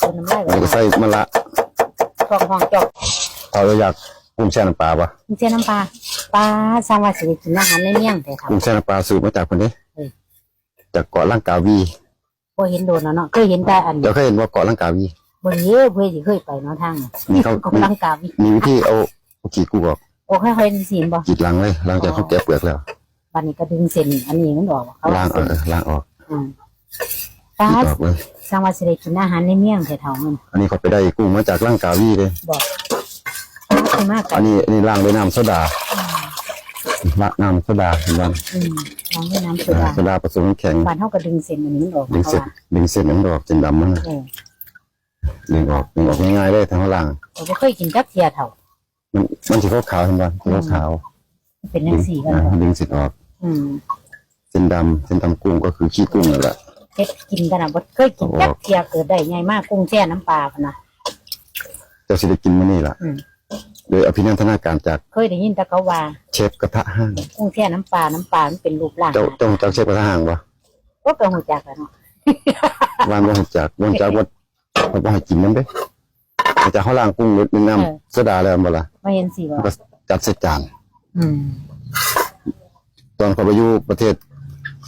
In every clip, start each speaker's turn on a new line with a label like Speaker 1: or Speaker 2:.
Speaker 1: คนน้ำลาย
Speaker 2: แล้วก็ใส่มะละ
Speaker 1: ทองทองจอก
Speaker 2: เอาเราอยากกุ้งแช่น้ำปลาปะ
Speaker 1: เจ้าน้ำปลาปลาสร้างว่าสิได้กินอาหารในเมี่ยงแต่ครับ
Speaker 2: กุ้งแช่น้ำปลาสูตรมาจากคนนี้
Speaker 1: เออ
Speaker 2: จากเกาะลังกาวี
Speaker 1: พอเห็นโดนแล้วเนาะเคยเห็นแต่อัน
Speaker 2: เดี๋ยวเคยเห็นว่าเกาะลังกาวี
Speaker 1: บริเวณเพื่อสิเคยไปเนาะทางน่ะ
Speaker 2: นี่เขา
Speaker 1: กำลังกาวิ
Speaker 2: มีวิธีเอาเอาขีดกูออก
Speaker 1: โอ้ค่อยๆสินบ่
Speaker 2: ขีดหลังเลยหลังจากเขาแกะเปลือกแล้ว
Speaker 1: บัดนี้ก็ดึงเส้นอันนี้มันออกเขา
Speaker 2: ล้างเอ
Speaker 1: เส้น
Speaker 2: อล้างออก
Speaker 1: อืมปลา
Speaker 2: ขีดออกเลย
Speaker 1: สร้างว่าสิได้กินอาหารในเมี่ยงแต่เท่ามัน
Speaker 2: อันนี้เขาไปได้กุ้งมาจากลังกาวีเลย
Speaker 1: บอกคือมากกั
Speaker 2: อั
Speaker 1: น
Speaker 2: นนี้อันนี้ล้างด้วยน้ำโซดาละน้ำโซดาเห็นไหม
Speaker 1: อืมลองด้วยน้ำโซ
Speaker 2: อ่า
Speaker 1: ดา
Speaker 2: โซดาผสมน้ำแข็ง
Speaker 1: บ้านเฮาก็ดึงเส้นอันนี้มันออก
Speaker 2: ดึงเส้น
Speaker 1: พราะว่า
Speaker 2: ดึงเส้นมันออกจนดำมัน
Speaker 1: เออ
Speaker 2: ดึงออกดึงออกง่ายๆเลยทั้งข้างล่าง
Speaker 1: เราบ่เคยกินจักเทียเท่า
Speaker 2: มันมันสีขาวๆเห็นไหมสีขาว
Speaker 1: เป็น
Speaker 2: ๆ
Speaker 1: จั
Speaker 2: ดึ
Speaker 1: ง
Speaker 2: ง
Speaker 1: ซี่กัน
Speaker 2: อ่า
Speaker 1: บ่
Speaker 2: ดึงเส้นออก
Speaker 1: อืม
Speaker 2: เส้นดำเส้นดำกุ้งก็คือขี้กุ้งนั่นแหละ
Speaker 1: เฮ็ดกินกันน่ะบ่เคยกินจักเทียเกิดได้ใหญ่มากกุ้งแช่น้ำปลาพุ่นน่ะ
Speaker 2: เจ้าสิได้กินมื้อนี้ล่ะ
Speaker 1: อืม
Speaker 2: โดยอภินันทนาการจาก
Speaker 1: เคยได้ยินแต่เขาว่า
Speaker 2: เชฟกระทะห้าง
Speaker 1: กุ้งแช่น้ำปลาน้ำปลามันเป็นรูปร่าง
Speaker 2: เจ้าเจ้าเจ้าเชฟกระทะห้างวะ
Speaker 1: ก็ก็ฮู้จักแล้วเนาะ
Speaker 2: วานบ่ฮู้จักบ่ฮู้จักว่าว่าบ่ให้กินนำเด้แต่จากเขาล้างกุ้งนิดนึงน้ำโซดาแล้วบ่ล่ะ
Speaker 1: ไม่เห็นสิบ่
Speaker 2: ก็จัดใส่จาน
Speaker 1: อืม
Speaker 2: ตอนเขาไปอยู่ประเทศ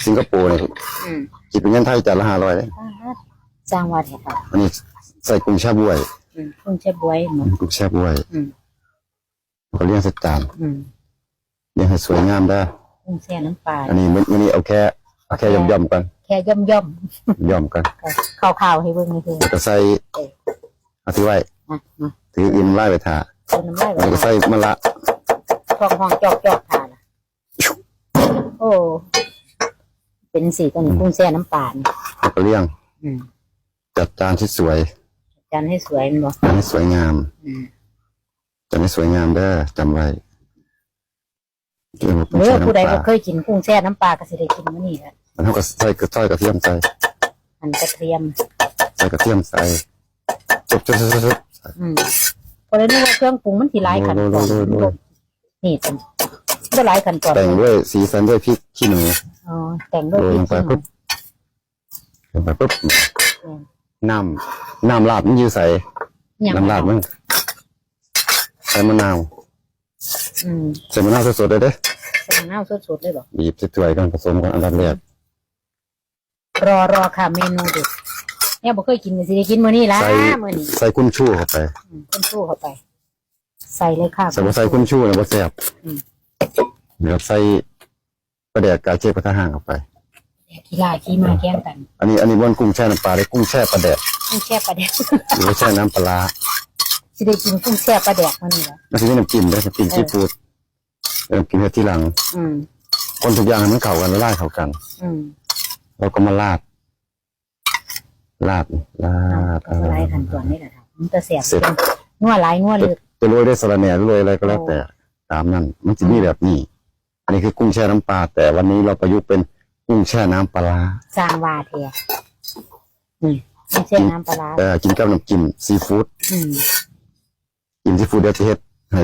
Speaker 2: สิงคโปร์เนี่ย
Speaker 1: อืม
Speaker 2: คิดเป็นเงินไทยจานละ500เลย
Speaker 1: สร้างว่าแท้ค่ะ
Speaker 2: อันนี้ใส่กุ้งแช่บวย
Speaker 1: อืมกุ้งแช่บวยหมด
Speaker 2: กุ้งแช่บวย
Speaker 1: อืม
Speaker 2: เขาเลี้ยงใส่จาน
Speaker 1: อืม
Speaker 2: เลี้ยงให้สวยงามได้
Speaker 1: กุ้งแช่น้ำปลา
Speaker 2: อันนี้มื้อมื้อนี้เอาแค่เอาแค่ย่อมๆกัน
Speaker 1: แค่ย่อมย่อม
Speaker 2: ย่อมกัน
Speaker 1: ๆข่าวๆให้เบิ่งนี่คือ
Speaker 2: แล้วก็ใส่เอาที่ไว้
Speaker 1: อะมา
Speaker 2: ถืออินไล่ไปทา
Speaker 1: คนน้ำลาย
Speaker 2: แล้วก็ใส่มะละ
Speaker 1: ทองทองจอกจอกทานโอ้ เป็นสีตัวนี้กุ้งแช่น้ำปลานี่
Speaker 2: แล้วก็เลี้ยง
Speaker 1: อืม
Speaker 2: จัดจานที่สวย
Speaker 1: จานให้สวยมันบ่
Speaker 2: จานให้สวยงาม
Speaker 1: อืม
Speaker 2: จานให้สวยงามเด้อจำไว้เกี่ยวกับ
Speaker 1: เออ
Speaker 2: น้ำ
Speaker 1: ผู้ใด
Speaker 2: ปลา
Speaker 1: บ่เคยกินกุ้งแช่น้ำปลาก็สิได้กินมื้อนี้แหละ
Speaker 2: แล้วเขาก็ใส่กระต้อยกระเทียมใส่
Speaker 1: อันกระเทียม
Speaker 2: ใส่กระเทียมใส่จบจบจบจบจบ
Speaker 1: อืมเพราะเลยนึกว่าเครื่องปรุงมันสิหลายขั้นตอน
Speaker 2: โรยโรยโรยโรย
Speaker 1: นี่เป็นบ่หลายขั้นตอน
Speaker 2: แต่งด้วยสีสันด้วยพริกขี้หนู
Speaker 1: อ๋อแต่งด้วย
Speaker 2: โรย
Speaker 1: พริ
Speaker 2: ล
Speaker 1: ก
Speaker 2: งไป
Speaker 1: ขี้หนู
Speaker 2: ปุ๊บลงไปปุ๊บ
Speaker 1: อืม
Speaker 2: น้ำน้ำลาบมันอยู่ใส่
Speaker 1: อย่าง
Speaker 2: น้ำลาบมันใส่มะนาว
Speaker 1: อืม
Speaker 2: ใส่มะนาวสดๆเลยเด้อ
Speaker 1: ใส่มะนาวสดๆเลยบ่
Speaker 2: บีบสวยๆกันผสมกันอันดับแรก
Speaker 1: รอรอค่ะเมนูเด็ดเนี่ยบ่เคยกินก็สิได้กินมื้อนี้ล่ะ
Speaker 2: ใส่
Speaker 1: มื้อนี้
Speaker 2: ใส่กุ้นชู่เข้าไป
Speaker 1: อืมคุณชูเข้าไป ใส่เลยค่ะ
Speaker 2: ใส่บ่ใส่กุ้นชู่นะบ่แซ่บ
Speaker 1: อืม
Speaker 2: เดี๋ยวใส่ ประเดี๋ยวกาเจี๊ยบกระทะห่างเข้าไป
Speaker 1: กีฬาขี่มาแข่งกัน
Speaker 2: อันนี้อันนี้บนกุ้งแช่น้ำปลาได้กุ้งแช่ปลาแดก
Speaker 1: กุ้งแช่ปลาแดก
Speaker 2: หรือว่าแช่น้ำปลาร้า
Speaker 1: สิได้กินกุ้งแช่ปลาแดกมื้อนี้ล่ะ
Speaker 2: แล้วทีนี้น้ำจิ้มด้วยน้ำจิ้มซีฟู้ดเริ่มกินแค่ที่หลัง
Speaker 1: อืม
Speaker 2: คนทุกอย่างให้มันเข้ากันละลายเข้ากัน
Speaker 1: อืม
Speaker 2: แล้วก็มาราดราดราด
Speaker 1: เอาหลายขั้นตอนนี่แหละครับมันจะแซ่บ
Speaker 2: เสร็จ
Speaker 1: นัวหลายนัว
Speaker 2: จะ
Speaker 1: ลึก
Speaker 2: จะโรยด้วยสะระแหน่โรยอะไรก็แล้วแต่ ตามนั้น มันจะมีแบบนี้ อันนี้คือกุ้งแช่น้ำปลาแต่วันนี้เราประยุกต์เป็นกุ้งแช่น้ำปลาร้า
Speaker 1: สร้างว่าแท้อืมกุ้งแช่น้ำปลาร้า
Speaker 2: เอ่อกินกับน้ำจิ้มซีฟู้ด
Speaker 1: อืม
Speaker 2: กินซีฟู้ดเดี๋ยวจะเฮ็ดให้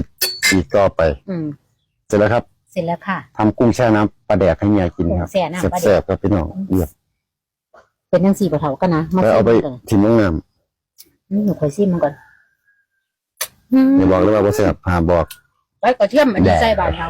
Speaker 2: ปีกต่อไป
Speaker 1: อืม
Speaker 2: เสร็จแล้วครับ
Speaker 1: เสร็จแล้วค่ะ
Speaker 2: ทำกุ้งแช่น้ำปลาแดกให้เมียกินครับ
Speaker 1: กุ้งแช่น้ำปลาแดก
Speaker 2: แซ่บๆครับพี่น้องเยี่ยม
Speaker 1: เป็นจังซี่บ่เฒ่ากันนะมา
Speaker 2: แล้วเอาไป
Speaker 1: ชิมกัน
Speaker 2: ทิมลงน้
Speaker 1: อืมหนูขอชิมมันก่อนอืมำ
Speaker 2: อย่าบอกเลยว่าบ่แซ่บหาบอก
Speaker 1: ไว้กระเทียมอันนี้ใส่บาทเฮา